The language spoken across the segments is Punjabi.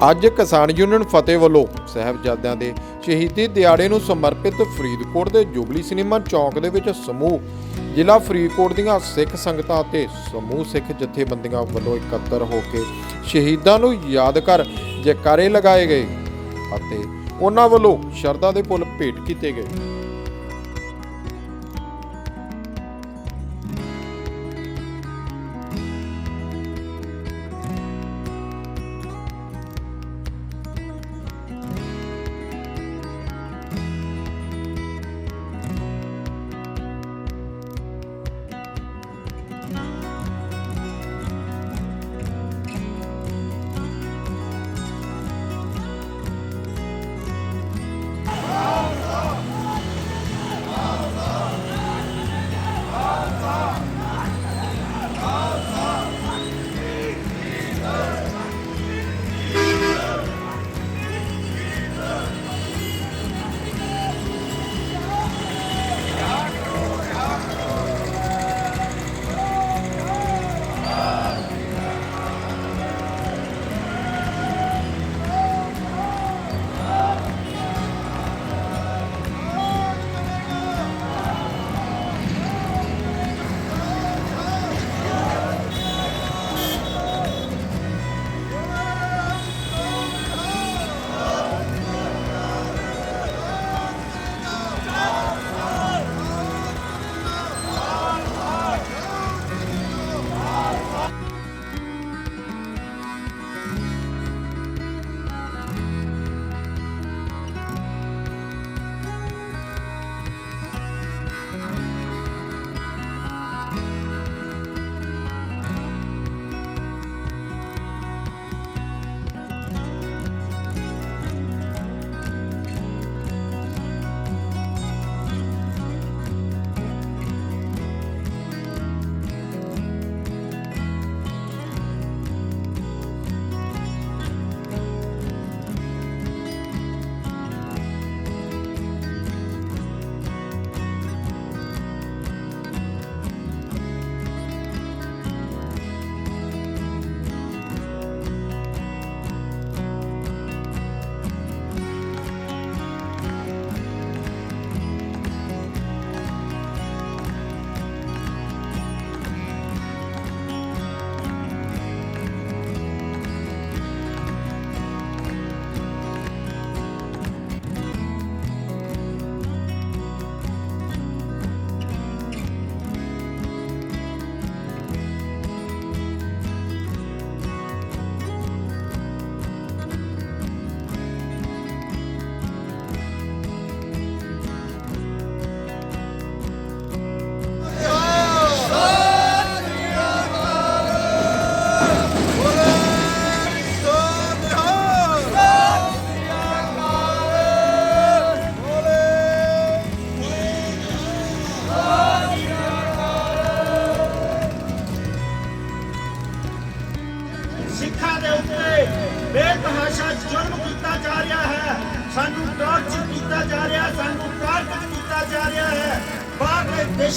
ਅੱਜ ਕਿਸਾਨ ਯੂਨੀਅਨ ਫਤਿਹ ਵੱਲੋਂ ਸਾਹਿਬਜ਼ਾਦਿਆਂ ਦੇ ਸ਼ਹੀਦੀ ਦਿਹਾੜੇ ਨੂੰ ਸਮਰਪਿਤ ਫਰੀਦਕੋਟ ਦੇ ਜੁਬਲੀ ਸਿਨੇਮਾ ਚੌਂਕ ਦੇ ਵਿੱਚ ਸਮੂਹ, ਜ਼ਿਲ੍ਹਾ ਫਰੀਦਕੋਟ ਦੀਆਂ ਸਿੱਖ ਸੰਗਤਾਂ ਅਤੇ ਸਮੂਹ ਸਿੱਖ ਜਥੇਬੰਦੀਆਂ ਵੱਲੋਂ ਇਕੱਤਰ ਹੋ ਕੇ ਸ਼ਹੀਦਾਂ ਨੂੰ ਯਾਦ ਕਰ ਜੈਕਾਰੇ ਲਗਾਏ ਗਏ ਅਤੇ ਉਹਨਾਂ ਵੱਲੋਂ ਸ਼ਰਧਾ ਦੇ ਫੁੱਲ ਭੇਟ ਕੀਤੇ ਗਏ।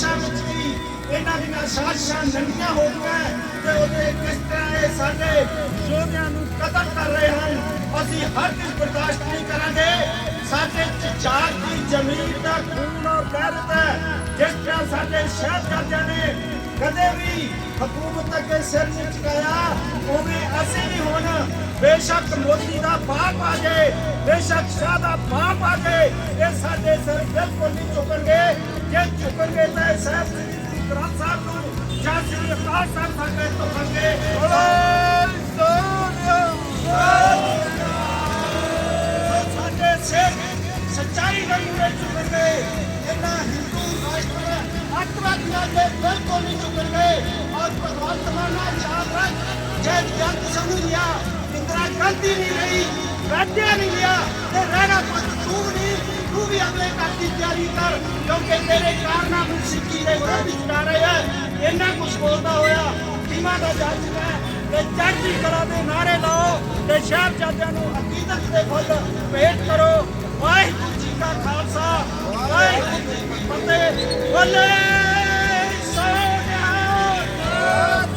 ਬਾਹਰਲੇ ਵਿੱਚ ਵੀ ਇਹਨਾਂ ਦੀਆਂ ਸਾਜ਼ਿਸ਼ਾਂ ਨੰਗੀਆਂ ਹੋ ਗਈਆਂ ਤੇ ਉਹਦੇ ਕਿਸ ਤਰ੍ਹਾਂ ਇਹ ਸਾਡੇ ਯੋਧਿਆਂ ਨੂੰ ਕਤਲ ਕਰ ਰਹੇ ਹਨ, ਅਸੀਂ ਹਰ ਕਿਸ ਬਰਦਾਸ਼ਤ ਨਹੀਂ ਕਰਾਂਗੇ। ਸਾਡੇ ਚਾਰ ਦੀ ਜ਼ਮੀਨ ਦਾ ਖੂਨ ਔਰ ਗੈਰਤ ਹੈ, ਜਿਸ ਤਰ੍ਹਾਂ ਸਾਡੇ ਸ਼ਹਿਬਜ਼ਾਦਿਆਂ ਨੇ ਕਦੇ ਵੀ ਹਕੂਮਤ ਅੱਗੇ ਸਿਰ ਨਹੀਂ ਝੁਕਾਇਆ, ਉਵੇਂ ਅਸੀਂ ਵੀ ਹੁਣ ਬੇਸ਼ੱਕ ਮੋਦੀ ਦਾ ਬਾਪ ਆ ਜਾਏ ਬੇਸ਼ੱਕ ਸ਼ਾਹ ਦਾ ਬਾਪ ਆ ਜਾਏ ਇਹ ਸਾਡੇ ਸਿਰ ਬਿਲਕੁਲ ਨਹੀਂ ਝੁਕਣਗੇ। ਜੇ ਝੁਕਣਗੇ ਤਾਂ ਸਾਹਿਬ ਸ੍ਰੀ ਗ੍ਰੰਥ ਸਾਹਿਬ ਨੂੰ ਜਾਂ ਸ੍ਰੀ ਅਕਾਲ ਸਾਹਿਬ ਸਾਡੇ ਤੋਂ ਮੰਗੇ। ਸਾਡੇ ਸਿਰ ਸੱਚਾਈ ਦੇ ਮੂਰੇ ਝੁਕਣਗੇ ਇਹਨਾਂ ਹਿੰਦੂ ਰਾਸ਼ਟਰ ਅੱਤਵਾਦੀਆਂ ਦੇ ਬਿਲਕੁਲ ਨਹੀਂ ਝੁਕਣਗੇ ਔਰ ਭਗਵੰਤ ਮਾਨ ਚਾਹ ਰੱਖ ਜੇ ਜੰਗ ਸਮਝਿਆ ਇੰਦਰਾ ਗਾਂਧੀ ਨਹੀਂ ਰਹੀ ਰਾਜਿਆ ਨਹੀਂ ਲਿਆ, ਤੇ ਰਹਿਣਾ ਪੁੱਤ ਤੂੰ ਨਹੀਂ। ਤੂੰ ਵੀ ਅਗਲੇ ਕੱਟ ਦੀ ਤਿਆਰੀ ਕਰ, ਕਿਉਂਕਿ ਤੇਰੇ ਕਾਰਨਾਮੇ ਸਿੱਖੀ ਦੇ ਵਿਰੋਧ ਵਿੱਚ ਜਾ ਰਹੇ ਹੈ। ਇੰਨਾ ਕੁਝ ਬੋਲਦਾ ਹੋਇਆ ਸੀਮਾ ਦਾ ਜੱਜ ਹੈ, ਤੇ ਚੜ੍ਹਦੀ ਕਲਾ ਦੇ ਨਾਰੇ ਲਾਓ, ਤੇ ਸਾਹਿਬਜ਼ਾਦਿਆਂ ਨੂੰ ਅਕੀਦਤ ਦੇ ਫੁੱਲ ਭੇਟ ਕਰੋ। ਵਾਹਿਗੁਰੂ ਜੀ ਕਾ ਖਾਲਸਾ, ਵਾਹਿਗੁਰੂ ਜੀ ਕੀ ਫਤਿਹ। ਬੋਲੇ, ਸੋਨਿਆ ਬੋਲੇ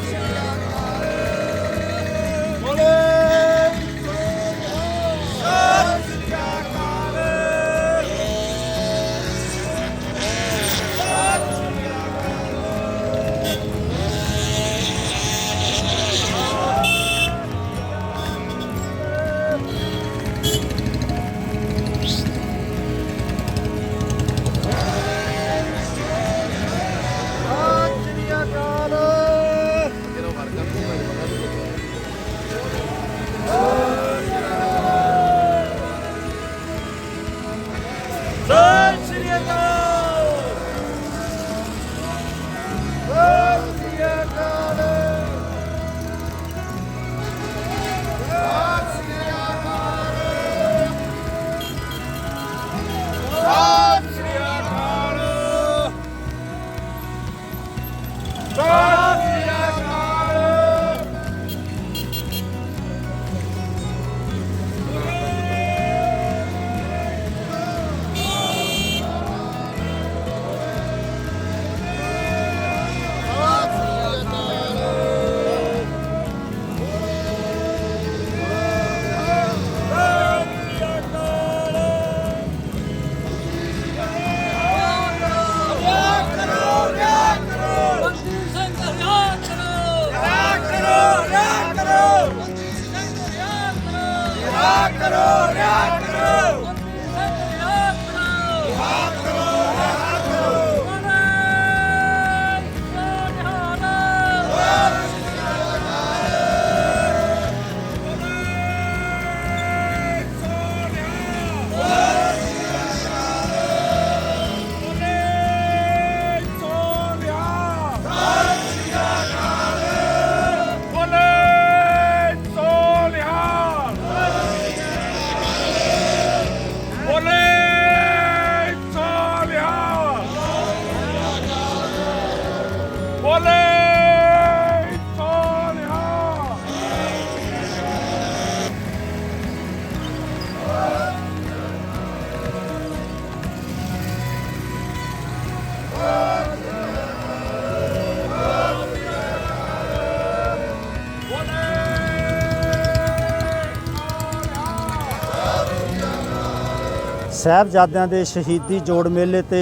ਸਾਹਿਬਜ਼ਾਦਿਆਂ ਦੇ ਸ਼ਹੀਦੀ ਜੋੜ ਮੇਲੇ ਤੇ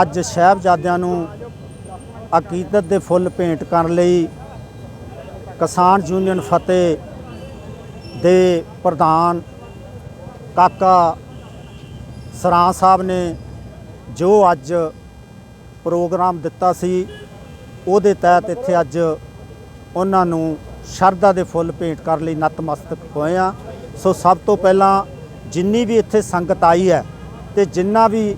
ਅੱਜ ਸਾਹਿਬਜ਼ਾਦਿਆਂ ਨੂੰ ਅਕੀਦਤ ਦੇ ਫੁੱਲ ਭੇਂਟ ਕਰਨ ਲਈ ਕਿਸਾਨ ਯੂਨੀਅਨ ਫਤਿਹ ਦੇ ਪ੍ਰਧਾਨ ਕਾਕਾ ਸਰਾਂ ਸਾਹਿਬ ਨੇ ਜੋ ਅੱਜ ਪ੍ਰੋਗਰਾਮ ਦਿੱਤਾ ਸੀ, ਉਹਦੇ ਤਹਿਤ ਇੱਥੇ ਅੱਜ ਉਹਨਾਂ ਨੂੰ ਸ਼ਰਧਾ ਦੇ ਫੁੱਲ ਭੇਂਟ ਕਰਨ ਲਈ ਨਤਮਸਤਕ ਹੋਏ ਆ ਸੋ ਸਭ ਤੋਂ ਪਹਿਲਾਂ ਜਿੰਨੀ ਵੀ ਇੱਥੇ ਸੰਗਤ ਆਈ ਹੈ ਤੇ ਜਿੰਨਾ ਵੀ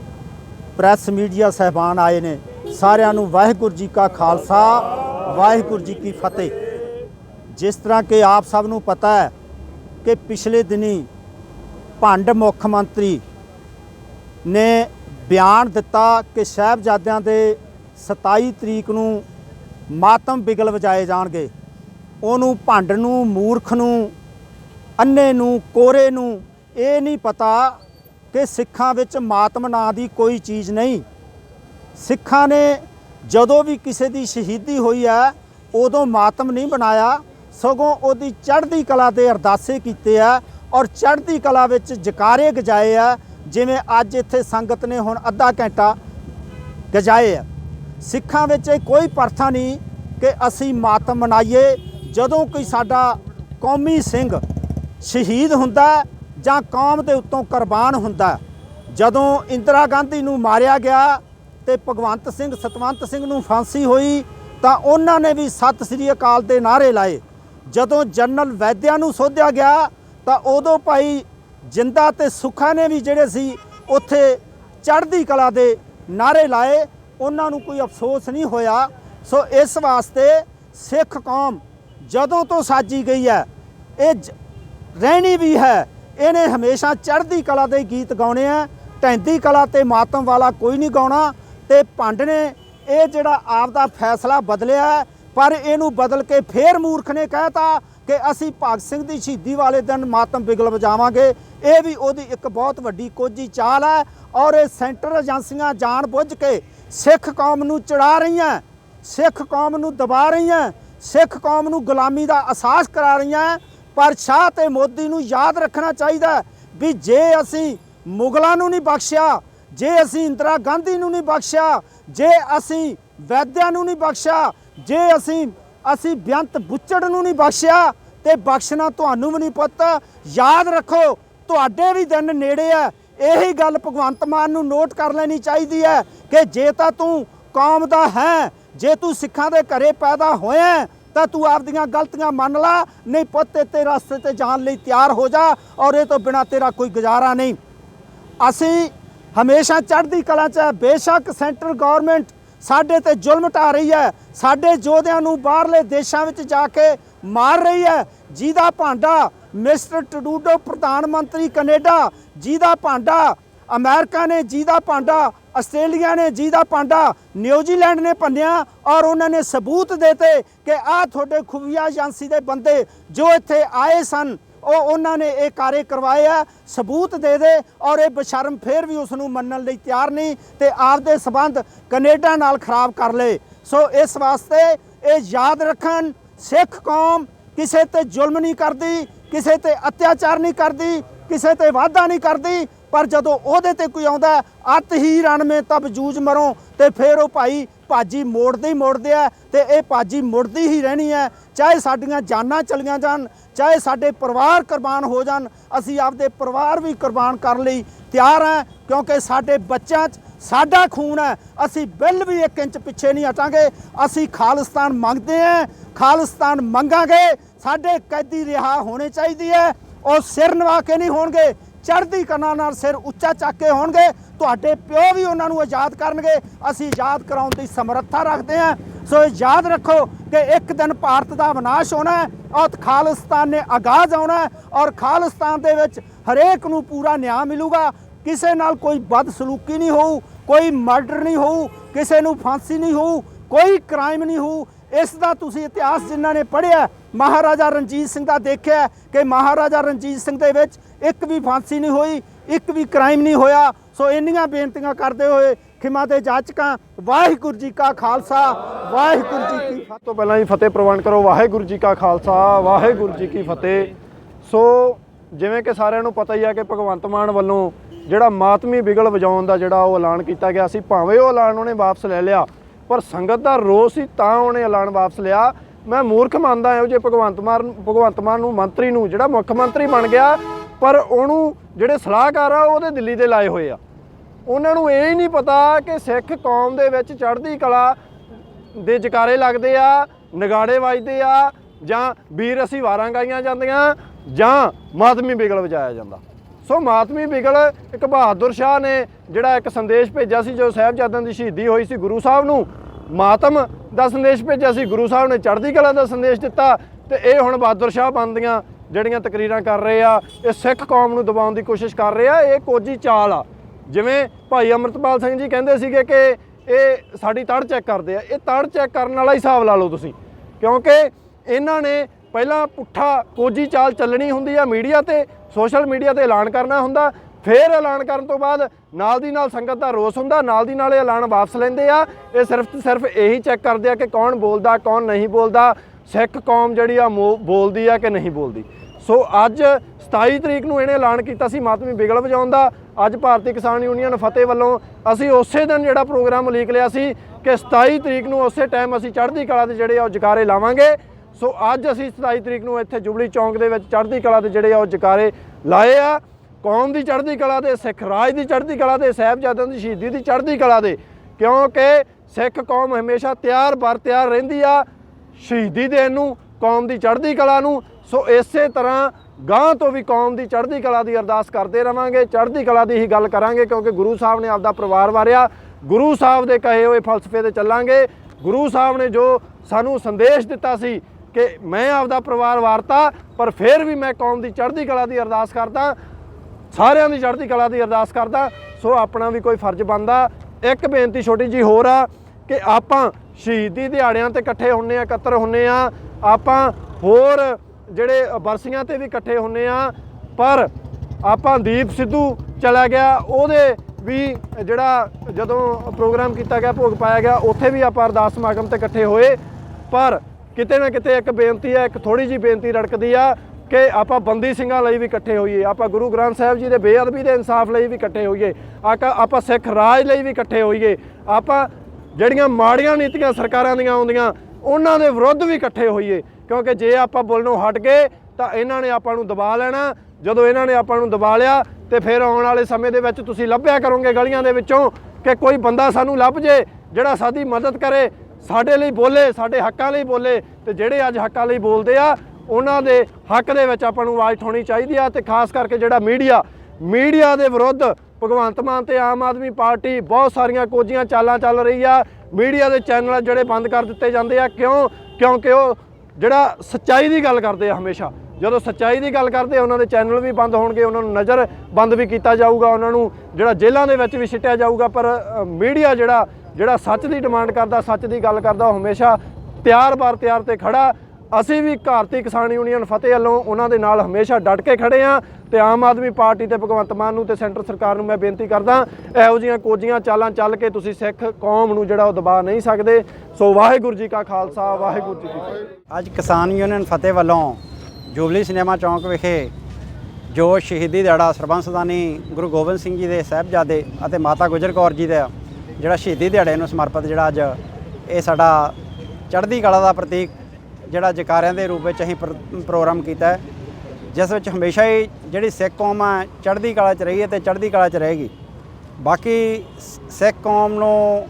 ਪ੍ਰੈਸ ਮੀਡੀਆ ਸਹਿਬਾਨ ਆਏ ਨੇ, ਸਾਰਿਆਂ ਨੂੰ ਵਾਹਿਗੁਰੂ ਜੀ ਕਾ ਖਾਲਸਾ, ਵਾਹਿਗੁਰੂ ਜੀ ਕੀ ਫਤਿਹ। ਜਿਸ ਤਰ੍ਹਾਂ ਕਿ ਆਪ ਸਭ ਨੂੰ ਪਤਾ ਹੈ ਕਿ ਪਿਛਲੇ ਦਿਨੀ ਭੰਡ ਮੁੱਖ ਮੰਤਰੀ ਨੇ ਬਿਆਨ ਦਿੱਤਾ ਕਿ ਸਾਹਿਬਜ਼ਾਦਿਆਂ ਦੇ 27 ਤਰੀਕ ਨੂੰ ਮਾਤਮ ਬਿਗਲ ਵਜਾਏ ਜਾਣਗੇ। ਉਹਨੂੰ ਭੰਡ ਨੂੰ, ਮੂਰਖ ਨੂੰ ਅੰਨੇ ਨੂੰ, ਕੋਰੇ ਨੂੰ ਇਹ ਨਹੀਂ ਪਤਾ ਕਿ ਸਿੱਖਾਂ ਵਿੱਚ ਮਾਤਮ ਨਾਂ ਦੀ ਕੋਈ ਚੀਜ਼ ਨਹੀਂ। ਸਿੱਖਾਂ ਨੇ ਜਦੋਂ ਵੀ ਕਿਸੇ ਦੀ ਸ਼ਹੀਦੀ ਹੋਈ ਹੈ, ਉਦੋਂ ਮਾਤਮ ਨਹੀਂ ਬਣਾਇਆ, ਸਗੋਂ ਉਹਦੀ ਚੜ੍ਹਦੀ ਕਲਾ ਦੇ ਅਰਦਾਸੇ ਕੀਤੇ ਆ ਔਰ ਚੜ੍ਹਦੀ ਕਲਾ ਵਿੱਚ ਜਕਾਰੇ ਗਜਾਏ ਆ, ਜਿਵੇਂ ਅੱਜ ਇੱਥੇ ਸੰਗਤ ਨੇ ਹੁਣ ਅੱਧਾ ਘੰਟਾ ਗਜਾਏ ਆ। ਸਿੱਖਾਂ ਵਿੱਚ ਇਹ ਕੋਈ ਪਰਥਾ ਨਹੀਂ ਕਿ ਅਸੀਂ ਮਾਤਮ ਮਨਾਈਏ। ਜਦੋਂ ਕੋਈ ਸਾਡਾ ਕੌਮੀ ਸਿੰਘ ਸ਼ਹੀਦ ਹੁੰਦਾ ਜਾਂ ਕੌਮ ਦੇ ਉੱਤੋਂ ਕੁਰਬਾਨ ਹੁੰਦਾ ਜਦੋਂ ਇੰਦਰਾ ਗਾਂਧੀ ਨੂੰ ਮਾਰਿਆ ਗਿਆ ਤੇ ਭਗਵੰਤ ਸਿੰਘ, ਸਤਵੰਤ ਸਿੰਘ ਨੂੰ ਫਾਂਸੀ ਹੋਈ, ਤਾਂ ਉਹਨਾਂ ਨੇ ਵੀ ਸਤਿ ਸ੍ਰੀ ਅਕਾਲ ਦੇ ਨਾਅਰੇ ਲਾਏ। ਜਦੋਂ ਜਨਰਲ ਵੈਦਿਆ ਨੂੰ ਸੋਧਿਆ ਗਿਆ, ਤਾਂ ਉਦੋਂ ਭਾਈ ਜਿੰਦਾ ਤੇ ਸੁਖਾ ਨੇ ਵੀ ਜਿਹੜੇ ਸੀ, ਉੱਥੇ ਚੜ੍ਹਦੀ ਕਲਾ ਦੇ ਨਾਅਰੇ ਲਾਏ। ਉਹਨਾਂ ਨੂੰ ਕੋਈ ਅਫਸੋਸ ਨਹੀਂ ਹੋਇਆ। ਸੋ ਇਸ ਵਾਸਤੇ ਸਿੱਖ ਕੌਮ ਜਦੋਂ ਤੋਂ ਸਾਜੀ ਗਈ ਹੈ, ਇਹ ਜ- ਰਹਿਣੀ ਵੀ ਹੈ। ਇਹਨੇ ਹਮੇਸ਼ਾ ਚੜ੍ਹਦੀ ਕਲਾ ਦੇ ਗੀਤ ਗਾਉਣੇ ਆ ਟੈਂਦੀ ਕਲਾ ਤੇ ਮਾਤਮ ਵਾਲਾ ਕੋਈ ਨਹੀਂ ਗਾਉਣਾ। ਤੇ ਭੰਡ ਨੇ ਇਹ ਜਿਹੜਾ ਆਪ ਦਾ ਫੈਸਲਾ ਬਦਲਿਆ ਹੈ, ਪਰ ਇਹਨੂੰ ਬਦਲ ਕੇ ਫੇਰ ਮੂਰਖ ਨੇ ਕਹਿਤਾ ਕਿ ਅਸੀਂ ਭਗਤ ਸਿੰਘ ਦੀ ਸ਼ਹੀਦੀ ਵਾਲੇ ਦਿਨ ਮਾਤਮ ਬਿਗਲ ਵਜਾਵਾਂਗੇ। ਇਹ ਵੀ ਉਹਦੀ ਇੱਕ ਬਹੁਤ ਵੱਡੀ ਕੋਝੀ ਚਾਲ ਹੈ ਔਰ ਇਹ ਸੈਂਟਰ ਏਜੰਸੀਆਂ ਜਾਣ ਬੁੱਝ ਕੇ ਸਿੱਖ ਕੌਮ ਨੂੰ ਚੜਾ ਰਹੀਆਂ ਸਿੱਖ ਕੌਮ ਨੂੰ ਦਬਾ ਰਹੀਆਂ ਸਿੱਖ ਕੌਮ ਨੂੰ ਗੁਲਾਮੀ ਦਾ ਅਹਿਸਾਸ ਕਰਾ ਰਹੀਆਂ। ਪਰ ਸ਼ਾਹ ਤੇ ਮੋਦੀ ਨੂੰ ਯਾਦ ਰੱਖਣਾ ਚਾਹੀਦਾ ਵੀ ਜੇ ਅਸੀਂ ਮੁਗਲਾਂ ਨੂੰ ਨਹੀਂ ਬਖਸ਼ਿਆ ਜੇ ਅਸੀਂ ਇੰਦਰਾ ਗਾਂਧੀ ਨੂੰ ਨਹੀਂ ਬਖਸ਼ਿਆ ਜੇ ਅਸੀਂ ਵੈਦਿਆ ਨੂੰ ਨਹੀਂ ਬਖਸ਼ਿਆ ਜੇ ਅਸੀਂ ਅਸੀਂ ਬੇਅੰਤ ਬੁੱਚੜ ਨੂੰ ਨਹੀਂ ਬਖਸ਼ਿਆ ਤੇ ਬਖਸ਼ਣਾ ਤੁਹਾਨੂੰ ਵੀ ਨਹੀਂ ਪੁੱਤ। ਯਾਦ ਰੱਖੋ ਤੁਹਾਡੇ ਵੀ ਦਿਨ ਨੇੜੇ ਆ ਇਹੀ ਗੱਲ ਭਗਵੰਤ ਮਾਨ ਨੂੰ ਨੋਟ ਕਰ ਲੈਣੀ ਚਾਹੀਦੀ ਹੈ ਕਿ ਜੇ ਤਾਂ ਤੂੰ ਕੌਮ ਦਾ ਹੈ ਜੇ ਤੂੰ ਸਿੱਖਾਂ ਦੇ ਘਰੇ ਪੈਦਾ ਹੋਇਆ ਹੈ, ਤਾਂ ਤੂੰ ਆਪਦੀਆਂ ਗਲਤੀਆਂ ਮੰਨ ਲਾ। ਨਹੀਂ ਪੁੱਤ, ਤੇ ਰਸਤੇ ਤੇ ਜਾਣ ਲਈ ਤਿਆਰ ਹੋ ਜਾ ਔਰ ਇਹ ਤੋਂ ਬਿਨਾ ਤੇਰਾ ਕੋਈ ਗੁਜ਼ਾਰਾ ਨਹੀਂ। ਅਸੀਂ ਹਮੇਸ਼ਾ ਚੜ੍ਹਦੀ ਕਲਾ 'ਚ ਹੈ। ਬੇਸ਼ੱਕ ਸੈਂਟਰ ਗਵਰਨਮੈਂਟ ਸਾਡੇ ਤੇ ਜ਼ੁਲਮ ਢਾ ਰਹੀ ਹੈ। ਸਾਡੇ ਯੋਧਿਆਂ ਨੂੰ ਬਾਹਰਲੇ ਦੇਸ਼ਾਂ ਵਿੱਚ ਜਾ ਕੇ ਮਾਰ ਰਹੀ ਹੈ। ਜਿਹਦਾ ਭਾਂਡਾ ਮਿਸਟਰ ਟਡੂਡੋ ਪ੍ਰਧਾਨ ਮੰਤਰੀ ਕੈਨੇਡਾ, ਜਿਹਦਾ ਭਾਂਡਾ ਅਮਰੀਕਾ ਨੇ, ਜਿਹਦਾ ਭਾਂਡਾ ਆਸਟ੍ਰੇਲੀਆ ਨੇ ਜਿਹਦਾ ਭਾਂਡਾ ਨਿਊਜ਼ੀਲੈਂਡ ਨੇ ਭੰਨਿਆ ਔਰ ਉਹਨਾਂ ਨੇ ਸਬੂਤ ਦੇਤੇ ਕਿ ਆਹ ਤੁਹਾਡੇ ਖੁਫੀਆ ਏਜੰਸੀ ਦੇ ਬੰਦੇ ਜੋ ਇੱਥੇ ਆਏ ਸਨ, ਉਹ ਉਹਨਾਂ ਨੇ ਇਹ ਕਾਰੇ ਕਰਵਾਏ ਆ, ਸਬੂਤ ਦੇ ਦੇ ਔਰ ਇਹ ਬਸ਼ਰਮ ਫੇਰ ਵੀ ਉਸ ਨੂੰ ਮੰਨਣ ਲਈ ਤਿਆਰ ਨਹੀਂ ਤੇ ਆਪਦੇ ਸਬੰਧ ਕੈਨੇਡਾ ਨਾਲ ਖਰਾਬ ਕਰ ਲਏ। ਸੋ ਇਸ ਵਾਸਤੇ ਇਹ ਯਾਦ ਰੱਖਣ, ਸਿੱਖ ਕੌਮ ਕਿਸੇ ਤੇ ਜ਼ੁਲਮ ਨਹੀਂ ਕਰਦੀ, ਕਿਸੇ ਤੇ ਅਤਿਆਚਾਰ ਨਹੀਂ ਕਰਦੀ, ਕਿਸੇ ਤੇ ਵਾਅਦਾ ਨਹੀਂ ਕਰਦੀ ਪਰ ਜਦੋਂ ਉਹਦੇ ਤੇ ਕੋਈ ਆਉਂਦਾ ਹੈ, ਅੱਤ ਹੀ ਰਣ ਮੇ ਤਬ ਜੂਝ ਮਰੋ ਤੇ ਫਿਰ ਉਹ ਭਾਈ ਭਾਜੀ ਮੋੜਦੇ ਹੀ ਮੋੜਦੇ ਆ ਤੇ ਇਹ ਭਾਜੀ ਮੁੜਦੀ ਹੀ ਰਹਿਣੀ ਹੈ। ਚਾਹੇ ਸਾਡੀਆਂ ਜਾਨਾਂ ਚਲੀਆਂ ਜਾਣ ਚਾਹੇ ਸਾਡੇ ਪਰਿਵਾਰ ਕੁਰਬਾਨ ਹੋ ਜਾਣ ਅਸੀਂ ਆਪਦੇ ਪਰਿਵਾਰ ਵੀ ਕੁਰਬਾਨ ਕਰਨ ਲਈ ਤਿਆਰ ਹਾਂ ਕਿਉਂਕਿ ਸਾਡੇ ਬੱਚਿਆਂ 'ਚ ਸਾਡਾ ਖੂਨ ਹੈ। ਅਸੀਂ ਬਿੱਲ ਵੀ 1 ਇੰਚ ਪਿੱਛੇ ਨਹੀਂ ਹਟਾਂਗੇ। ਅਸੀਂ ਖਾਲਿਸਤਾਨ ਮੰਗਦੇ ਹਾਂ ਖਾਲਿਸਤਾਨ ਮੰਗਾਂਗੇ। ਸਾਡੇ ਕੈਦੀ ਰਿਹਾ ਹੋਣੇ ਚਾਹੀਦੀ ਹੈ। ਉਹ ਸਿਰ ਨਵਾ ਕੇ ਨਹੀਂ ਹੋਣਗੇ। ਚੜ੍ਹਦੀ ਕਨਾ ਨਾਲ ਸਿਰ ਉੱਚਾ ਚੱਕ ਕੇ ਹੋਣਗੇ, ਤੁਹਾਡੇ ਪਿਓ ਵੀ ਉਹਨਾਂ ਨੂੰ ਆਜ਼ਾਦ ਕਰਨਗੇ। ਅਸੀਂ ਆਜ਼ਾਦ ਕਰਾਉਣ ਦੀ ਸਮਰੱਥਾ ਰੱਖਦੇ ਹਾਂ। ਸੋ ਇਹ ਯਾਦ ਰੱਖੋ ਕਿ ਇੱਕ ਦਿਨ ਭਾਰਤ ਦਾ ਵਿਨਾਸ਼ ਹੋਣਾ ਹੈ, ਔਰ ਖਾਲਿਸਤਾਨ ਨੇ ਆਗਾਜ਼ ਆਉਣਾ ਹੈ, ਔਰ ਖਾਲਿਸਤਾਨ ਦੇ ਵਿੱਚ ਹਰੇਕ ਨੂੰ ਪੂਰਾ ਨਿਆਂ ਮਿਲੂਗਾ। ਕਿਸੇ ਨਾਲ ਕੋਈ ਬਦਸਲੂਕੀ ਨਹੀਂ ਹੋਊ, ਕੋਈ ਮਰਡਰ ਨਹੀਂ ਹੋਊ, ਕਿਸੇ ਨੂੰ ਫਾਂਸੀ ਨਹੀਂ ਹੋਊ, ਕੋਈ ਕ੍ਰਾਈਮ ਨਹੀਂ ਹੋਊ। ਇਸ ਦਾ ਤੁਸੀਂ ਇਤਿਹਾਸ ਜਿਨ੍ਹਾਂ ਨੇ ਪੜ੍ਹਿਆ ਮਹਾਰਾਜਾ ਰਣਜੀਤ ਸਿੰਘ ਦਾ ਦੇਖਿਆ ਕਿ ਮਹਾਰਾਜਾ ਰਣਜੀਤ ਸਿੰਘ ਦੇ ਵਿੱਚ ਇੱਕ ਵੀ ਫਾਂਸੀ ਨਹੀਂ ਹੋਈ, ਇੱਕ ਵੀ ਕ੍ਰਾਈਮ ਨਹੀਂ ਹੋਇਆ। ਸੋ ਇੰਨੀਆਂ ਬੇਨਤੀਆਂ ਕਰਦੇ ਹੋਏ ਖਿਮਾ ਦੇ ਜਾਚਕਾਂ, ਵਾਹਿਗੁਰੂ ਜੀ ਕਾ ਖਾਲਸਾ, ਵਾਹਿਗੁਰੂ ਜੀ ਕੀ ਫਤਿਹ। ਸਭ ਤੋਂ ਪਹਿਲਾਂ ਹੀ ਫਤਿਹ ਪ੍ਰਵਾਨ ਕਰੋ, ਵਾਹਿਗੁਰੂ ਜੀ ਕਾ ਖਾਲਸਾ, ਵਾਹਿਗੁਰੂ ਜੀ ਕੀ ਫਤਿਹ। ਸੋ ਜਿਵੇਂ ਕਿ ਸਾਰਿਆਂ ਨੂੰ ਪਤਾ ਹੀ ਆ ਕਿ ਭਗਵੰਤ ਮਾਨ ਵੱਲੋਂ ਜਿਹੜਾ ਮਾਤਮੀ ਬਿਗਲ ਵਜਾਉਣ ਦਾ ਜਿਹੜਾ ਉਹ ਐਲਾਨ ਕੀਤਾ ਗਿਆ ਸੀ, ਭਾਵੇਂ ਉਹ ਐਲਾਨ ਉਹਨੇ ਵਾਪਸ ਲੈ ਲਿਆ, ਪਰ ਸੰਗਤ ਦਾ ਰੋਸ ਸੀ ਤਾਂ ਉਹਨੇ ਐਲਾਨ ਵਾਪਸ ਲਿਆ। ਮੈਂ ਮੂਰਖ ਮੰਨਦਾ ਹਾਂ ਜੇ ਭਗਵੰਤ ਮਾਨ ਭਗਵੰਤ ਮਾਨ ਨੂੰ, ਮੰਤਰੀ ਨੂੰ, ਜਿਹੜਾ ਮੁੱਖ ਮੰਤਰੀ ਬਣ ਗਿਆ, ਪਰ ਉਹਨੂੰ ਜਿਹੜੇ ਸਲਾਹਕਾਰ ਆ ਉਹਦੇ ਦਿੱਲੀ ਦੇ ਲਾਏ ਹੋਏ ਆ। ਉਹਨਾਂ ਨੂੰ ਇਹ ਹੀ ਨਹੀਂ ਪਤਾ ਕਿ ਸਿੱਖ ਕੌਮ ਦੇ ਵਿੱਚ ਚੜ੍ਹਦੀ ਕਲਾ ਦੇ ਜਕਾਰੇ ਲੱਗਦੇ ਆ, ਨਗਾੜੇ ਵੱਜਦੇ ਆ, ਜਾਂ ਵੀਰ ਅਸੀਂ ਵਾਰਾਂ ਗਾਈਆਂ ਜਾਂਦੀਆਂ, ਜਾਂ ਮਾਤਮੀ ਬਿਗਲ ਵਜਾਇਆ ਜਾਂਦਾ। ਸੋ ਮਾਤਮੀ ਬਿਗਲ, ਇੱਕ ਬਹਾਦਰ ਸ਼ਾਹ ਨੇ ਜਿਹੜਾ ਇੱਕ ਸੰਦੇਸ਼ ਭੇਜਿਆ ਸੀ, ਜੋ ਸਾਹਿਬਜ਼ਾਦਿਆਂ ਦੀ ਸ਼ਹੀਦੀ ਹੋਈ ਸੀ ਗੁਰੂ ਸਾਹਿਬ ਨੂੰ ਮਾਤਮ ਦਾ ਸੰਦੇਸ਼ ਭੇਜਿਆ ਸੀ। ਗੁਰੂ ਸਾਹਿਬ ਨੇ ਚੜ੍ਹਦੀ ਕਲਾ ਦਾ ਸੰਦੇਸ਼ ਦਿੱਤਾ ਤੇ ਇਹ ਹੁਣ ਬਹਾਦਰ ਸ਼ਾਹ ਬਣਦੀਆਂ ਜਿਹੜੀਆਂ ਤਕਰੀਰਾਂ ਕਰ ਰਹੇ ਆ, ਇਹ ਸਿੱਖ ਕੌਮ ਨੂੰ ਦਬਾਉਣ ਦੀ ਕੋਸ਼ਿਸ਼ ਕਰ ਰਹੇ ਆ। ਇਹ ਕੋਜੀ ਚਾਲ ਆ। ਜਿਵੇਂ ਭਾਈ ਅਮਰਤਪਾਲ ਸਿੰਘ ਜੀ ਕਹਿੰਦੇ ਸੀਗੇ ਕਿ ਇਹ ਸਾਡੀ ਤੜ ਚੈੱਕ ਕਰਦੇ ਆ। ਇਹ ਤੜ ਚੈੱਕ ਕਰਨ ਵਾਲਾ ਹਿਸਾਬ ਲਾ ਲਓ ਤੁਸੀਂ। ਕਿਉਂਕਿ ਇਹਨਾਂ ਨੇ ਪਹਿਲਾਂ ਪੁੱਠਾ ਕੋਜੀ ਚਾਲ ਚੱਲਣੀ ਹੁੰਦੀ ਆ ਮੀਡੀਆ ਤੇ, ਸੋਸ਼ਲ ਮੀਡੀਆ ਤੇ ਐਲਾਨ ਕਰਨਾ ਹੁੰਦਾ। ਫਿਰ ਐਲਾਨ ਕਰਨ ਤੋਂ ਬਾਅਦ ਨਾਲ ਦੀ ਨਾਲ ਸੰਗਤ ਦਾ ਰੋਸ ਹੁੰਦਾ, ਨਾਲ ਦੀ ਨਾਲ ਇਹ ਐਲਾਨ ਵਾਪਸ ਲੈਂਦੇ ਆ। ਇਹ ਸਿਰਫ ਤੇ ਸਿਰਫ ਇਹੀ ਚੈੱਕ ਕਰਦੇ ਆ ਕਿ ਕੌਣ ਬੋਲਦਾ, ਕੌਣ ਨਹੀਂ ਬੋਲਦਾ, ਸਿੱਖ ਕੌਮ ਜਿਹੜੀ ਆ ਮੋ- ਬੋਲਦੀ ਆ ਕਿ ਨਹੀਂ ਬੋਲਦੀ। ਸੋ ਅੱਜ 27 ਤਰੀਕ ਨੂੰ ਇਹਨੇ ਐਲਾਨ ਕੀਤਾ ਸੀ ਮਾਤਮੀ ਬਿਗਲ ਵਜਾਉਣ ਦਾ। ਅੱਜ ਭਾਰਤੀ ਕਿਸਾਨ ਯੂਨੀਅਨ ਫਤਿਹ ਵੱਲੋਂ ਅਸੀਂ ਉਸੇ ਦਿਨ ਜਿਹੜਾ ਪ੍ਰੋਗਰਾਮ ਉਲੀਕ ਲਿਆ ਸੀ ਕਿ 27 ਤਰੀਕ ਨੂੰ ਉਸੇ ਟਾਈਮ ਅਸੀਂ ਚੜ੍ਹਦੀ ਕਲਾ ਦੇ ਜਿਹੜੇ ਆ ਉਹ ਜਕਾਰੇ ਲਾਵਾਂਗੇ। ਸੋ ਅੱਜ ਅਸੀਂ 27 ਤਰੀਕ ਨੂੰ ਇੱਥੇ ਜੁਬਲੀ ਚੌਂਕ ਦੇ ਵਿੱਚ ਚੜ੍ਹਦੀ ਕਲਾ ਦੇ ਜਿਹੜੇ ਆ ਉਹ ਜਕਾਰੇ ਲਾਏ ਆ। ਕੌਮ ਦੀ ਚੜ੍ਹਦੀ ਕਲਾ ਦੇ, ਸਿੱਖ ਰਾਜ ਦੀ ਚੜ੍ਹਦੀ ਕਲਾ ਦੇ, ਸਾਹਿਬਜ਼ਾਦਿਆਂ ਦੀ ਸ਼ਹੀਦੀ ਦੀ ਚੜ੍ਹਦੀ ਕਲਾ ਦੇ। ਕਿਉਂਕਿ ਸਿੱਖ ਕੌਮ ਹਮੇਸ਼ਾ ਤਿਆਰ ਬਰ ਤਿਆਰ ਰਹਿੰਦੀ ਆ ਸ਼ਹੀਦੀ ਦੇਣ ਨੂੰ, ਕੌਮ ਦੀ ਚੜ੍ਹਦੀ ਕਲਾ ਨੂੰ। ਸੋ ਇਸੇ ਤਰ੍ਹਾਂ ਗਾਂ ਤੋਂ ਵੀ ਕੌਮ ਦੀ ਚੜ੍ਹਦੀ ਕਲਾ ਦੀ ਅਰਦਾਸ ਕਰਦੇ ਰਵਾਂਗੇ, ਚੜ੍ਹਦੀ ਕਲਾ ਦੀ ਹੀ ਗੱਲ ਕਰਾਂਗੇ, ਕਿਉਂਕਿ ਗੁਰੂ ਸਾਹਿਬ ਨੇ ਆਪਦਾ ਪਰਿਵਾਰ ਵਾਰਿਆ। ਗੁਰੂ ਸਾਹਿਬ ਦੇ ਕਹੇ ਹੋਏ ਫਲਸਫੇ ਤੇ ਚੱਲਾਂਗੇ। ਗੁਰੂ ਸਾਹਿਬ ਨੇ ਜੋ ਸਾਨੂੰ ਸੰਦੇਸ਼ ਦਿੱਤਾ ਸੀ ਕਿ ਮੈਂ ਆਪਦਾ ਪਰਿਵਾਰ ਵਾਰਤਾ, ਪਰ ਫਿਰ ਵੀ ਮੈਂ ਕੌਮ ਦੀ ਚੜ੍ਹਦੀ ਕਲਾ ਦੀ ਅਰਦਾਸ ਕਰਦਾ ਸਾਰਿਆਂ ਦੀ ਚੜ੍ਹਦੀ ਕਲਾ ਦੀ ਅਰਦਾਸ ਕਰਦਾ। ਸੋ ਆਪਣਾ ਵੀ ਕੋਈ ਫਰਜ਼ ਬਣਦਾ। ਇੱਕ ਬੇਨਤੀ ਛੋਟੀ ਜੀ ਹੋਰ ਆ ਕਿ ਆਪਾਂ ਸ਼ਹੀਦੀ ਦਿਹਾੜਿਆਂ ਤੇ ਇਕੱਠੇ ਹੁੰਨੇ ਆ, ਇਕੱਤਰ ਹੁੰਨੇ ਆ। ਆਪਾਂ ਹੋਰ ਜਿਹੜੇ ਬਰਸੀਆਂ ਤੇ ਵੀ ਇਕੱਠੇ ਹੁੰਨੇ ਆ, ਪਰ ਆਪਾਂ ਦੀਪ ਸਿੱਧੂ ਚਲਾ ਗਿਆ। ਉਹਦੇ ਵੀ ਜਿਹੜਾ ਜਦੋਂ ਪ੍ਰੋਗਰਾਮ ਕੀਤਾ ਗਿਆ, ਭੋਗ ਪਾਇਆ ਗਿਆ, ਉੱਥੇ ਵੀ ਆਪਾਂ ਅਰਦਾਸ ਸਮਾਗਮ ਤੇ ਇਕੱਠੇ ਹੋਏ। ਪਰ ਕਿਤੇ ਨਾ ਕਿਤੇ ਇੱਕ ਬੇਨਤੀ ਹੈ ਇੱਕ ਥੋੜੀ ਜੀ ਬੇਨਤੀ ਰੜਕਦੀ ਆ ਕਿ ਆਪਾਂ ਬੰਦੀ ਸਿੰਘਾਂ ਲਈ ਵੀ ਇਕੱਠੇ ਹੋਈਏ, ਆਪਾਂ ਗੁਰੂ ਗ੍ਰੰਥ ਸਾਹਿਬ ਜੀ ਦੇ ਬੇਅਦਬੀ ਦੇ ਇਨਸਾਫ ਲਈ ਵੀ ਇਕੱਠੇ ਹੋਈਏ, ਆਕਾ ਆਪਾਂ ਸਿੱਖ ਰਾਜ ਲਈ ਵੀ ਇਕੱਠੇ ਹੋਈਏ, ਆਪਾਂ ਜਿਹੜੀਆਂ ਮਾੜੀਆਂ ਨੀਤੀਆਂ ਸਰਕਾਰਾਂ ਦੀਆਂ ਆਉਂਦੀਆਂ, ਉਹਨਾਂ ਦੇ ਵਿਰੁੱਧ ਵੀ ਇਕੱਠੇ ਹੋਈਏ, ਕਿਉਂਕਿ ਜੇ ਆਪਾਂ ਬੋਲਣੋਂ ਹਟ ਗਏ, ਤਾਂ ਇਹਨਾਂ ਨੇ ਆਪਾਂ ਨੂੰ ਦਬਾ ਲੈਣਾ, ਜਦੋਂ ਇਹਨਾਂ ਨੇ ਆਪਾਂ ਨੂੰ ਦਬਾ ਲਿਆ, ਤੇ ਫਿਰ ਆਉਣ ਵਾਲੇ ਸਮੇਂ ਦੇ ਵਿੱਚ ਤੁਸੀਂ ਲੱਭਿਆ ਕਰੋਗੇ ਗਲੀਆਂ ਦੇ ਵਿੱਚੋਂ ਕਿ ਕੋਈ ਬੰਦਾ ਸਾਨੂੰ ਲੱਭ ਜੇ, ਜਿਹੜਾ ਸਾਡੀ ਮਦਦ ਕਰੇ, ਸਾਡੇ ਲਈ ਬੋਲੇ, ਸਾਡੇ ਹੱਕਾਂ ਲਈ ਬੋਲੇ, ਤੇ ਜਿਹੜੇ ਅੱਜ ਹੱਕਾਂ ਲਈ ਬੋਲਦੇ ਆ ਉਹਨਾਂ ਦੇ ਹੱਕ ਦੇ ਵਿੱਚ ਆਪਾਂ ਨੂੰ ਆਵਾਜ਼ ਉਠਾਉਣੀ ਚਾਹੀਦੀ ਆ ਤੇ ਖਾਸ ਕਰਕੇ ਜਿਹੜਾ ਮੀਡੀਆ ਮੀਡੀਆ ਦੇ ਵਿਰੁੱਧ ਭਗਵੰਤ ਮਾਨ ਤੇ ਆਮ ਆਦਮੀ ਪਾਰਟੀ ਬਹੁਤ ਸਾਰੀਆਂ ਕੋਝੀਆਂ ਚਾਲਾਂ ਚੱਲ ਰਹੀ ਆ। ਮੀਡੀਆ ਦੇ ਚੈਨਲ ਜਿਹੜੇ ਬੰਦ ਕਰ ਦਿੱਤੇ ਜਾਂਦੇ ਆ। ਕਿਉਂ? ਕਿਉਂਕਿ ਉਹ ਜਿਹੜਾ ਸੱਚਾਈ ਦੀ ਗੱਲ ਕਰਦੇ ਆ ਹਮੇਸ਼ਾ। ਜਦੋਂ ਸੱਚਾਈ ਦੀ ਗੱਲ ਕਰਦੇ ਆ, ਉਹਨਾਂ ਦੇ ਚੈਨਲ ਵੀ ਬੰਦ ਹੋਣਗੇ, ਉਹਨਾਂ ਨੂੰ ਨਜ਼ਰ ਬੰਦ ਵੀ ਕੀਤਾ ਜਾਊਗਾ, ਉਹਨਾਂ ਨੂੰ ਜਿਹੜਾ ਜੇਲ੍ਹਾਂ ਦੇ ਵਿੱਚ ਵੀ ਸਿੱਟਿਆ ਜਾਊਗਾ। ਪਰ ਮੀਡੀਆ ਜਿਹੜਾ ਜਿਹੜਾ ਸੱਚ ਦੀ ਡਿਮਾਂਡ ਕਰਦਾ, ਸੱਚ ਦੀ ਗੱਲ ਕਰਦਾ, ਉਹ ਹਮੇਸ਼ਾ ਤਿਆਰ ਬਾਰ ਤਿਆਰ ਤੇ ਖੜਾ। ਅਸੀਂ ਵੀ ਭਾਰਤੀ ਕਿਸਾਨ ਯੂਨੀਅਨ ਫਤਿਹ ਵੱਲੋਂ ਉਹਨਾਂ ਦੇ ਨਾਲ ਹਮੇਸ਼ਾ ਡਟ ਕੇ ਖੜੇ ਆ ਤੇ ਆਮ ਆਦਮੀ ਪਾਰਟੀ ਤੇ ਭਗਵੰਤ ਮਾਨ ਨੂੰ ਤੇ ਸੈਂਟਰ ਸਰਕਾਰ ਨੂੰ ਮੈਂ ਬੇਨਤੀ ਕਰਦਾ, ਇਹੋ ਜੀਆਂ ਕੋਝੀਆਂ ਚਾਲਾਂ ਚੱਲ ਕੇ ਤੁਸੀਂ ਸਿੱਖ ਕੌਮ ਨੂੰ ਜਿਹੜਾ ਉਹ ਦਬਾ ਨਹੀਂ ਸਕਦੇ। ਸੋ ਵਾਹਿਗੁਰੂ ਜੀ ਕਾ ਖਾਲਸਾ, ਵਾਹਿਗੁਰੂ ਜੀ ਕੀ ਫਤਿਹ। ਅੱਜ ਕਿਸਾਨ ਯੂਨੀਅਨ ਫਤਿਹ ਵੱਲੋਂ ਜੁਬਲੀ ਸਿਨੇਮਾ ਚੌਂਕ ਵਿਖੇ ਜੋ ਸ਼ਹੀਦੀ ਦਿਹਾੜਾ, ਸਰਬੰਸਦਾਨੀ ਗੁਰੂ ਗੋਬਿੰਦ ਸਿੰਘ ਜੀ ਦੇ ਸਾਹਿਬਜ਼ਾਦੇ ਅਤੇ ਮਾਤਾ ਗੁਜਰ ਕੌਰ ਜੀ ਦਾ ਜਿਹੜਾ ਸ਼ਹੀਦੀ ਦਿਹਾੜੇ ਨੂੰ ਸਮਰਪਿਤ ਜਿਹੜਾ ਅੱਜ ਇਹ ਸਾਡਾ ਚੜ੍ਹਦੀ ਕਲਾ ਦਾ ਪ੍ਰਤੀਕ ਜਿਹੜਾ ਜਕਾਰਿਆਂ ਦੇ ਰੂਪ ਵਿੱਚ ਅਸੀਂ ਪ੍ਰ- ਪ੍ਰੋਗਰਾਮ ਕੀਤਾ ਹੈ, ਜਿਸ ਵਿੱਚ ਹਮੇਸ਼ਾ ਹੀ ਜਿਹੜੀ ਸਿੱਖ ਕੌਮ ਹੈ ਚੜ੍ਹਦੀ ਕਲਾ 'ਚ ਰਹੀ ਹੈ ਤੇ ਚੜ੍ਹਦੀ ਕਲਾ 'ਚ ਰਹੇਗੀ। ਬਾਕੀ ਸ- ਸਿੱਖ ਕੌਮ ਨੂੰ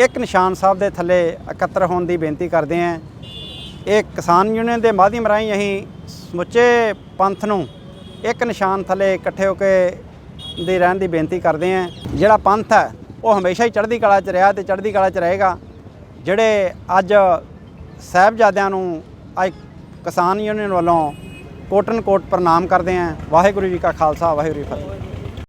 ਇੱਕ ਨਿਸ਼ਾਨ ਸਾਹਿਬ ਦੇ ਥੱਲੇ ਇਕੱਤਰ ਹੋਣ ਦੀ ਬੇਨਤੀ ਕਰਦੇ ਹਾਂ। ਇਹ ਕਿਸਾਨ ਯੂਨੀਅਨ ਦੇ ਮਾਧਿਅਮ ਰਾਹੀਂ ਅਸੀਂ ਸਮੁੱਚੇ ਪੰਥ ਨੂੰ ਇੱਕ ਨਿਸ਼ਾਨ ਥੱਲੇ ਇਕੱਠੇ ਹੋ ਕੇ ਦੇ ਰਹਿਣ ਦੀ ਬੇਨਤੀ ਕਰਦੇ ਹਾਂ। ਜਿਹੜਾ ਪੰਥ ਹੈ, ਉਹ ਹਮੇਸ਼ਾ ਹੀ ਚੜ੍ਹਦੀ ਕਲਾ 'ਚ ਰਿਹਾ ਤੇ ਚੜ੍ਹਦੀ ਕਲਾ 'ਚ ਰਹੇਗਾ। ਜਿਹੜੇ ਅੱਜ ਸਾਹਿਬਜ਼ਾਦਿਆਂ ਨੂੰ ਅੱਜ ਕਿਸਾਨ ਯੂਨੀਅਨ ਵੱਲੋਂ ਕੋਟਨ ਕੋਟ ਪ੍ਰਣਾਮ ਕਰਦੇ ਹਾਂ। ਵਾਹਿਗੁਰੂ ਜੀ ਕਾ ਖਾਲਸਾ, ਵਾਹਿਗੁਰੂ ਜੀ ਫਤਿਹ।